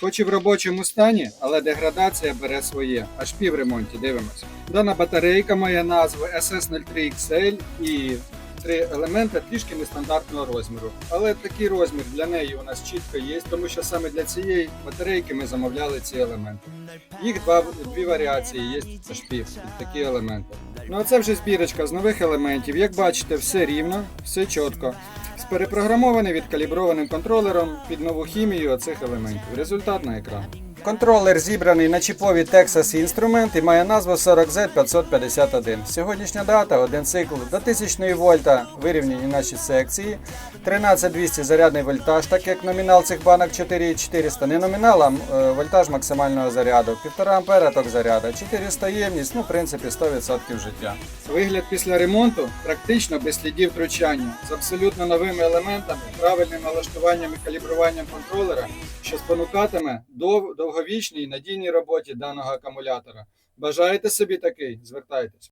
Хоч і в робочому стані, але деградація бере своє. Аж пів ремонті дивимося. Дана батарейка має назву SS03XL і три елементи трішки нестандартного розміру. Але такий розмір для неї у нас чітко є, тому що саме для цієї батарейки ми замовляли ці елементи. Їх два, дві варіації є аж пів такі елементи. Ну а це вже збірочка з нових елементів. Як бачите, все рівно, все чітко. Сперепрограмований відкаліброваним контролером під нову хімію оцих елементів. Результат на екран. Контролер зібраний на чіпові Texas Instrument і має назву 40Z551. Сьогоднішня дата, один цикл до 1000 вольта вирівняні наші секції. 13200 зарядний вольтаж, так як номінал цих банок 4400. Не номінал, а е, вольтаж максимального заряду. 1,5 ампера ток заряду. 400 ємність, ну в принципі 100% життя. Вигляд після ремонту практично без слідів втручання, з абсолютно новими елементами, правильним налаштуванням і калібруванням контролера, що спонукатиме до довговічній надійній роботі даного акумулятора. Бажаєте собі такий? Звертайтесь.